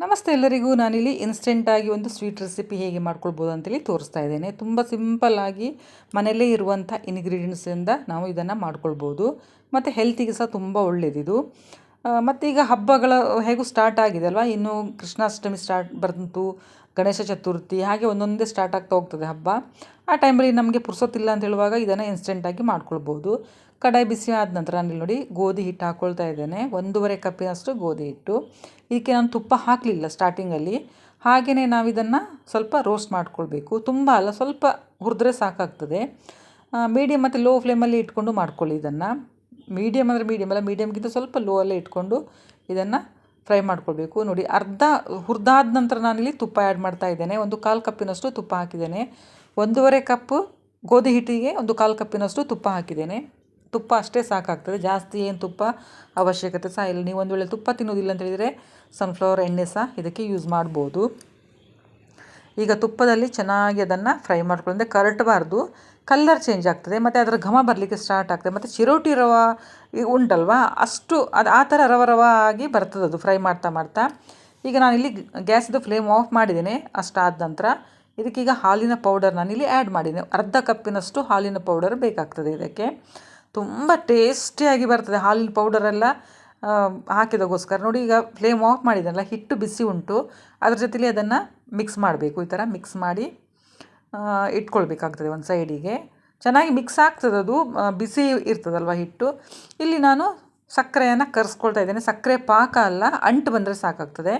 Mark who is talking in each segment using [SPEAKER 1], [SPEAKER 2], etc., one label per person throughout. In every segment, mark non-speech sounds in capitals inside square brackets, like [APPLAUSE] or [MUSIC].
[SPEAKER 1] ನಮಸ್ತೆ ಎಲ್ಲರಿಗೂ. ನಾನಿಲ್ಲಿ ಇನ್ಸ್ಟೆಂಟಾಗಿ ಒಂದು ಸ್ವೀಟ್ ರೆಸಿಪಿ ಹೇಗೆ ಮಾಡ್ಕೊಳ್ಬೋದು ಅಂತೇಳಿ ತೋರಿಸ್ತಾ ಇದ್ದೇನೆ. ತುಂಬ ಸಿಂಪಲ್ಲಾಗಿ ಮನೆಯಲ್ಲೇ ಇರುವಂಥ ಇಂಗ್ರೀಡಿಯೆಂಟ್ಸಿಂದ ನಾವು ಇದನ್ನು ಮಾಡ್ಕೊಳ್ಬೋದು. ಮತ್ತು ಹೆಲ್ತಿಗೆ ಸಹ ತುಂಬ ಒಳ್ಳೆಯದಿದು ಮತ್ತು ಈಗ ಹಬ್ಬಗಳ ಹೇಗೂ ಸ್ಟಾರ್ಟ್ ಆಗಿದೆ ಅಲ್ವಾ? ಇನ್ನು ಕೃಷ್ಣಾಷ್ಟಮಿ ಸ್ಟಾರ್ಟ್ ಬಂತು. ಗಣೇಶ ಚತುರ್ಥಿ ಹಾಗೆ ಒಂದೊಂದೇ ಸ್ಟಾರ್ಟ್ ಆಗ್ತಾ ಹೋಗ್ತದೆ ಹಬ್ಬ. ಆ ಟೈಮಲ್ಲಿ ನಮಗೆ ಪುರ್ಸೊತ್ತಿಲ್ಲ ಅಂತ ಹೇಳುವಾಗ ಇದನ್ನು ಇನ್ಸ್ಟೆಂಟಾಗಿ ಮಾಡ್ಕೊಳ್ಬೋದು. ಕಡಾಯಿ ಬಿಸಿ ಆದ ನಂತರ ನಾನು ನೋಡಿ ಗೋಧಿ ಹಿಟ್ಟು ಹಾಕ್ಕೊಳ್ತಾ ಇದ್ದೇನೆ. ಒಂದೂವರೆ ಕಪ್ಪಿನಷ್ಟು ಗೋಧಿ ಹಿಟ್ಟು. ಇದಕ್ಕೆ ನಾನು ತುಪ್ಪ ಹಾಕಲಿಲ್ಲ ಸ್ಟಾರ್ಟಿಂಗಲ್ಲಿ ಹಾಗೆಯೇ ನಾವು ಇದನ್ನು ಸ್ವಲ್ಪ ರೋಸ್ಟ್ ಮಾಡ್ಕೊಳ್ಬೇಕು. ತುಂಬ ಅಲ್ಲ, ಸ್ವಲ್ಪ ಹುರಿದ್ರೆ ಸಾಕಾಗ್ತದೆ. ಮೀಡಿಯಮ್ ಮತ್ತು ಲೋ ಫ್ಲೇಮಲ್ಲಿ ಇಟ್ಕೊಂಡು ಮಾಡ್ಕೊಳ್ಳಿ ಇದನ್ನು. ಮೀಡಿಯಮ್ ಅಂದರೆ ಮೀಡಿಯಮ್ ಅಲ್ಲ ಮೀಡಿಯಮ್ಗಿಂತ ಸ್ವಲ್ಪ ಲೋ ಅಲ್ಲೇ ಇಟ್ಕೊಂಡು ಇದನ್ನು ಫ್ರೈ ಮಾಡ್ಕೊಳ್ಬೇಕು. ನೋಡಿ, ಅರ್ಧ ಹುರಿದಾದ ನಂತರ ನಾನಿಲ್ಲಿ ತುಪ್ಪ ಆ್ಯಡ್ ಮಾಡ್ತಾ ಇದ್ದೇನೆ. ಒಂದು ಕಾಲು ಕಪ್ಪಿನಷ್ಟು ತುಪ್ಪ ಹಾಕಿದ್ದೇನೆ. ಒಂದೂವರೆ ಕಪ್ಪು ಗೋಧಿ ಹಿಟ್ಟಿಗೆ ಒಂದು ಕಾಲು ಕಪ್ಪಿನಷ್ಟು ತುಪ್ಪ ಹಾಕಿದ್ದೇನೆ. ತುಪ್ಪ ಅಷ್ಟೇ ಸಾಕಾಗ್ತದೆ. ಜಾಸ್ತಿ ಏನು ತುಪ್ಪ ಅವಶ್ಯಕತೆ ಸಹ ಇಲ್ಲ. ನೀವು ಒಂದು ವೇಳೆ ತುಪ್ಪ ತಿನ್ನೋದಿಲ್ಲ ಅಂತ ಹೇಳಿದರೆ ಸನ್ಫ್ಲವರ್ ಎಣ್ಣೆ ಸಹ ಇದಕ್ಕೆ ಯೂಸ್ ಮಾಡ್ಬೋದು. ಈಗ ತುಪ್ಪದಲ್ಲಿ ಚೆನ್ನಾಗಿ ಅದನ್ನು ಫ್ರೈ ಮಾಡ್ಕೊಳ್ಳೋದ್ರೆ ಕರಟಬಾರ್ದು. ಕಲ್ಲರ್ ಚೇಂಜ್ ಆಗ್ತದೆ. ಮತ್ತು ಅದರ ಘಮ ಬರಲಿಕ್ಕೆ ಸ್ಟಾರ್ಟ್ ಆಗ್ತದೆ. ಮತ್ತು ಚಿರೋಟಿ ರವೆ ಉಂಟಲ್ವಾ? ಅಷ್ಟು ಅದು ಆ ಥರ ರವ ರವ ಆಗಿ ಬರ್ತದೆ ಅದು ಫ್ರೈ ಮಾಡ್ತಾ ಮಾಡ್ತಾ. ಈಗ ನಾನಿಲ್ಲಿ ಗ್ಯಾಸಿದು ಫ್ಲೇಮ್ ಆಫ್ ಮಾಡಿದ್ದೇನೆ ಅಷ್ಟಾದ ನಂತರ. ಇದಕ್ಕೀಗ ಹಾಲಿನ ಪೌಡರ್ ನಾನಿಲ್ಲಿ ಆ್ಯಡ್ ಮಾಡಿದ್ದೆ ಅರ್ಧ ಕಪ್ಪಿನಷ್ಟು ಹಾಲಿನ ಪೌಡರ್ ಬೇಕಾಗ್ತದೆ ಇದಕ್ಕೆ. ತುಂಬ ಟೇಸ್ಟಿಯಾಗಿ ಬರ್ತದೆ ಹಾಲಿನ ಪೌಡರೆಲ್ಲ ಹಾಕಿದಗೋಸ್ಕರ ನೋಡಿ, ಈಗ ಫ್ಲೇಮ್ ಆಫ್ ಮಾಡಿದ್ದೆನಲ್ಲ ಹಿಟ್ಟು ಬಿಸಿ ಉಂಟು. ಅದ್ರ ಜೊತೇಲಿ ಅದನ್ನು ಮಿಕ್ಸ್ ಮಾಡಬೇಕು. ಈ ಥರ ಮಿಕ್ಸ್ ಮಾಡಿ ಇಟ್ಕೊಳ್ಬೇಕಾಗ್ತದೆ ಒಂದು ಸೈಡಿಗೆ ಚೆನ್ನಾಗಿ ಮಿಕ್ಸ್ ಆಗ್ತದೆ ಅದು. ಬಿಸಿ ಇರ್ತದಲ್ವ ಹಿಟ್ಟು. ಇಲ್ಲಿ ನಾನು ಸಕ್ಕರೆಯನ್ನು ಕರೆಸ್ಕೊಳ್ತಾ ಇದ್ದೇನೆ. ಸಕ್ಕರೆ ಪಾಕ ಅಲ್ಲ, ಅಂಟು ಬಂದರೆ ಸಾಕಾಗ್ತದೆ.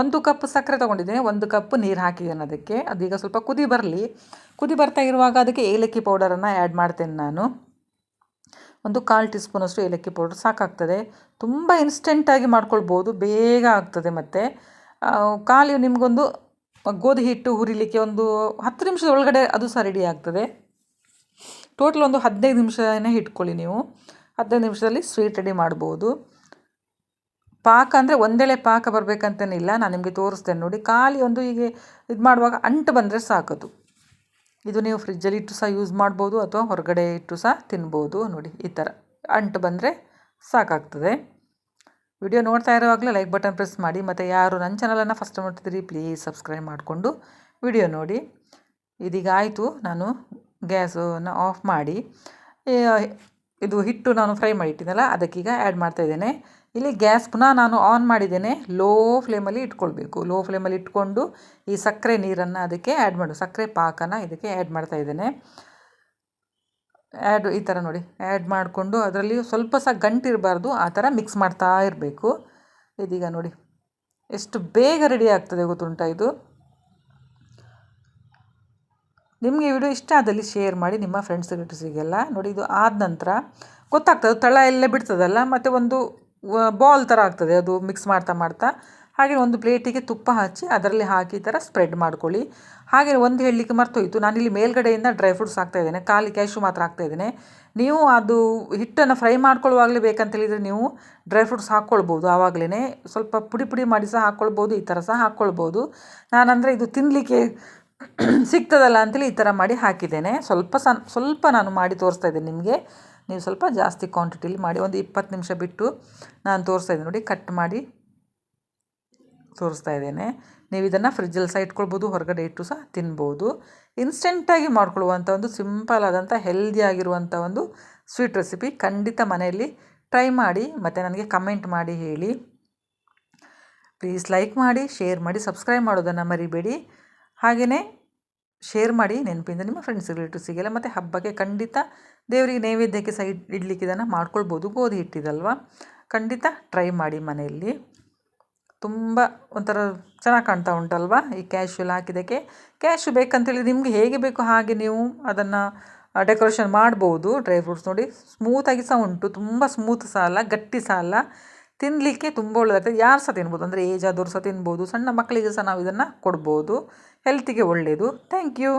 [SPEAKER 1] ಒಂದು ಕಪ್ ಸಕ್ಕರೆ ತೊಗೊಂಡಿದ್ದೇನೆ, ಒಂದು ಕಪ್ ನೀರು ಹಾಕಿದ್ದೇನೆ ಅದಕ್ಕೆ. ಅದೀಗ ಸ್ವಲ್ಪ ಕುದಿ ಬರಲಿ. ಕುದಿ ಬರ್ತಾ ಇರುವಾಗ ಅದಕ್ಕೆ ಏಲಕ್ಕಿ ಪೌಡರನ್ನು ಆ್ಯಡ್ ಮಾಡ್ತೇನೆ ನಾನು. ಒಂದು ಕಾಲು ಟೀ ಸ್ಪೂನಷ್ಟು ಏಲಕ್ಕಿ ಪೌಡ್ರ್ ಸಾಕಾಗ್ತದೆ. ತುಂಬ ಇನ್ಸ್ಟೆಂಟಾಗಿ ಮಾಡ್ಕೊಳ್ಬೋದು, ಬೇಗ ಆಗ್ತದೆ ಮತ್ತು. ಕಾಲು ನಿಮಗೊಂದು ಗೋಧಿ ಹಿಟ್ಟು ಹುರಿಲಿಕ್ಕೆ ಒಂದು ಹತ್ತು ನಿಮಿಷದ ಒಳಗಡೆ ಅದು ಸಹ ರೆಡಿ ಆಗ್ತದೆ. ಟೋಟಲ್ ಒಂದು ಹದಿನೈದು ನಿಮಿಷನೇ ಇಟ್ಕೊಳ್ಳಿ ನೀವು. ಹದಿನೈದು ನಿಮಿಷದಲ್ಲಿ ಸ್ವೀಟ್ ರೆಡಿ ಮಾಡ್ಬೋದು. ಪಾಕ ಅಂದರೆ ಒಂದೆಳೆ ಪಾಕ ಬರಬೇಕಂತೇನಿಲ್ಲ, ನಾನು ನಿಮಗೆ ತೋರಿಸ್ತೇನೆ ನೋಡಿ. ಖಾಲಿ ಒಂದು ಹೀಗೆ ಇದು ಮಾಡುವಾಗ ಅಂಟು ಬಂದರೆ ಸಾಕದು. ಇದು ನೀವು ಫ್ರಿಜ್ಜಲ್ಲಿ ಇಟ್ಟು ಸಹ ಯೂಸ್ ಮಾಡ್ಬೋದು ಅಥವಾ ಹೊರಗಡೆ ಇಟ್ಟು ಸಹ ತಿನ್ಬೋದು ನೋಡಿ, ಈ ಥರ ಅಂಟು ಬಂದರೆ ಸಾಕಾಗ್ತದೆ. ವಿಡಿಯೋ ನೋಡ್ತಾ ಇರೋವಾಗಲೇ ಲೈಕ್ ಬಟನ್ ಪ್ರೆಸ್ ಮಾಡಿ, ಮತ್ತು ಯಾರು ನನ್ನ ಚಾನಲನ್ನು ಫಸ್ಟ್ ನೋಡ್ತಿದ್ದೀರಿ ಪ್ಲೀಸ್ ಸಬ್ಸ್ಕ್ರೈಬ್ ಮಾಡಿಕೊಂಡು ವಿಡಿಯೋ ನೋಡಿ. ಇದೀಗ ಆಯಿತು, ನಾನು ಗ್ಯಾಸನ್ನು ಆಫ್ ಮಾಡಿ. ಇದು ಹಿಟ್ಟು ನಾನು ಫ್ರೈ ಮಾಡಿಟ್ಟಿದ್ದಲ್ಲ ಅದಕ್ಕೀಗ ಆ್ಯಡ್ ಮಾಡ್ತಾಯಿದ್ದೇನೆ ಇಲ್ಲಿ ಗ್ಯಾಸ್ ಪುನಃ ನಾನು ಆನ್ ಮಾಡಿದ್ದೇನೆ. ಲೋ ಫ್ಲೇಮಲ್ಲಿ ಇಟ್ಕೊಳ್ಬೇಕು. ಲೋ ಫ್ಲೇಮಲ್ಲಿ ಇಟ್ಕೊಂಡು ಈ ಸಕ್ಕರೆ ನೀರನ್ನು ಅದಕ್ಕೆ ಆ್ಯಡ್ ಮಾಡು. ಸಕ್ಕರೆ ಪಾಕನ ಇದಕ್ಕೆ ಆ್ಯಡ್ ಮಾಡ್ತಾ ಇದ್ದೇನೆ. ಆ್ಯಡ್ ಈ ಥರ ನೋಡಿ. ಆ್ಯಡ್ ಮಾಡಿಕೊಂಡು ಅದರಲ್ಲಿ ಸ್ವಲ್ಪ ಸಹ ಗಂಟಿರಬಾರ್ದು ಆ ಥರ ಮಿಕ್ಸ್ ಮಾಡ್ತಾ ಇರಬೇಕು. ಇದೀಗ ನೋಡಿ. ಎಷ್ಟು ಬೇಗ ರೆಡಿ ಆಗ್ತದೆ ಗೊತ್ತುಂಟ ಇದು? ನಿಮಗೆ ವಿಡಿಯೋ ಇಷ್ಟ ಆದಲ್ಲಿ ಶೇರ್ ಮಾಡಿ ನಿಮ್ಮ ಫ್ರೆಂಡ್ಸ್ ರಿಲೇಟಿವ್ಸಿಗೆಲ್ಲ ನೋಡಿ ಇದು ಆದ ನಂತರ ಗೊತ್ತಾಗ್ತದೆ. ತಳ ಎಲ್ಲ ಬಿಡ್ತದಲ್ಲ. ಮತ್ತು ಒಂದು ಬಾಲ್ ಥರ ಆಗ್ತದೆ. ಅದು ಮಿಕ್ಸ್ ಮಾಡ್ತಾ ಮಾಡ್ತಾ. ಹಾಗೆ ಒಂದು ಪ್ಲೇಟಿಗೆ ತುಪ್ಪ ಹಚ್ಚಿ ಅದರಲ್ಲಿ ಹಾಕಿ ಈ ಥರ ಸ್ಪ್ರೆಡ್ ಮಾಡ್ಕೊಳ್ಳಿ. ಹಾಗೆ ಒಂದು ಹೇಳಲಿಕ್ಕೆ ಮರ್ತೋಯ್ತು. ನಾನಿಲ್ಲಿ ಮೇಲ್ಗಡೆಯಿಂದ ಡ್ರೈ ಫ್ರೂಟ್ಸ್ ಹಾಕ್ತಾಯಿದ್ದೇನೆ ಖಾಲಿ ಕ್ಯಾಶು ಮಾತ್ರ ಹಾಕ್ತಾ ಇದ್ದೇನೆ. ನೀವು ಅದು ಹಿಟ್ಟನ್ನು ಫ್ರೈ ಮಾಡ್ಕೊಳ್ಳುವಾಗಲೇ ಬೇಕಂತೇಳಿದರೆ ನೀವು ಡ್ರೈ ಫ್ರೂಟ್ಸ್ ಹಾಕ್ಕೊಳ್ಬೋದು ಆವಾಗಲೇ ಸ್ವಲ್ಪ ಪುಡಿ ಪುಡಿ ಮಾಡಿ ಸಹ ಹಾಕ್ಕೊಳ್ಬೋದು, ಈ ಥರ ಸಹ ಹಾಕ್ಕೊಳ್ಬೋದು. ನಾನಂದರೆ ಇದು ತಿನ್ನಲಿಕ್ಕೆ [CLEARS THROAT] ಸಿಗ್ತದಲ್ಲ ಅಂತೇಳಿ ಈ ಥರ ಮಾಡಿ ಹಾಕಿದ್ದೇನೆ. ಸ್ವಲ್ಪ ಸಣ್ಣ ಸ್ವಲ್ಪ ನಾನು ಮಾಡಿ ತೋರಿಸ್ತಾ ಇದ್ದೇನೆ ನಿಮಗೆ. ನೀವು ಸ್ವಲ್ಪ ಜಾಸ್ತಿ ಕ್ವಾಂಟಿಟಿಲಿ ಮಾಡಿ, ಒಂದು ಇಪ್ಪತ್ತು ನಿಮಿಷ ಬಿಟ್ಟು ನಾನು ತೋರಿಸ್ತಾ ಇದ್ದೀನಿ ನೋಡಿ ಕಟ್ ಮಾಡಿ ತೋರಿಸ್ತಾ ಇದ್ದೇನೆ. ನೀವು ಇದನ್ನು ಫ್ರಿಜ್ಜಲ್ಲಿ ಸಹ ಇಟ್ಕೊಳ್ಬೋದು, ಹೊರಗಡೆ ಇಟ್ಟು ಸಹ ತಿನ್ಬೋದು. ಇನ್ಸ್ಟೆಂಟಾಗಿ ಮಾಡ್ಕೊಳ್ಳುವಂಥ ಒಂದು ಸಿಂಪಲ್ ಆದಂಥ ಹೆಲ್ದಿ ಆಗಿರುವಂಥ ಒಂದು ಸ್ವೀಟ್ ರೆಸಿಪಿ ಖಂಡಿತ ಮನೆಯಲ್ಲಿ ಟ್ರೈ ಮಾಡಿ, ಮತ್ತು ನನಗೆ ಕಮೆಂಟ್ ಮಾಡಿ ಹೇಳಿ. ಪ್ಲೀಸ್ ಲೈಕ್ ಮಾಡಿ ಶೇರ್ ಮಾಡಿ ಸಬ್ಸ್ಕ್ರೈಬ್ ಮಾಡೋದನ್ನು ಮರಿಬೇಡಿ. ಹಾಗೆಯೇ ಶೇರ್ ಮಾಡಿ ನೆನಪಿಂದ ನಿಮ್ಮ ಫ್ರೆಂಡ್ಸ್ ರಿಲೇಟಿವ್ಸಿಗೆಲ್ಲ ಮತ್ತು ಹಬ್ಬಕ್ಕೆ ಖಂಡಿತ ದೇವರಿಗೆ ನೈವೇದ್ಯಕ್ಕೆ ಸಹ ಇಡ್ಲಿಕ್ಕೆ ಇದನ್ನು ಮಾಡ್ಕೊಳ್ಬೋದು, ಗೋಧಿ ಹಿಟ್ಟಿದಲ್ವ? ಖಂಡಿತ ಟ್ರೈ ಮಾಡಿ ಮನೆಯಲ್ಲಿ. ತುಂಬ ಒಂಥರ ಚೆನ್ನಾಗಿ ಕಾಣ್ತಾ ಉಂಟಲ್ವ ಈ ಕ್ಯಾಶ್ಯೂಲ್ ಹಾಕಿದ್ದಕ್ಕೆ? ಕ್ಯಾಶು ಬೇಕಂತೇಳಿ ನಿಮಗೆ ಹೇಗೆ ಬೇಕು ಹಾಗೆ ನೀವು ಅದನ್ನು ಡೆಕೋರೇಷನ್ ಮಾಡ್ಬೋದು. ಡ್ರೈ ಫ್ರೂಟ್ಸ್ ನೋಡಿ ಸ್ಮೂತಾಗಿ ಸಹ ಉಂಟು. ತುಂಬ ಸ್ಮೂತ್ ಸಹ ಗಟ್ಟಿ ಸಹ ತಿನ್ನಲಿಕ್ಕೆ ತುಂಬ ಒಳ್ಳೆಯದಾಗ್ತದೆ ಯಾರು ಸಹ ತಿನ್ಬೋದು? ಅಂದರೆ ಏಜ್ ಆದವರು ಸಹ ತಿನ್ಬೋದು. ಸಣ್ಣ ಮಕ್ಕಳಿಗೆ ಸಹ ನಾವು ಇದನ್ನು ಕೊಡ್ಬೋದು. ಹೆಲ್ತಿಗೆ ಒಳ್ಳೆಯದು ಥ್ಯಾಂಕ್ ಯು.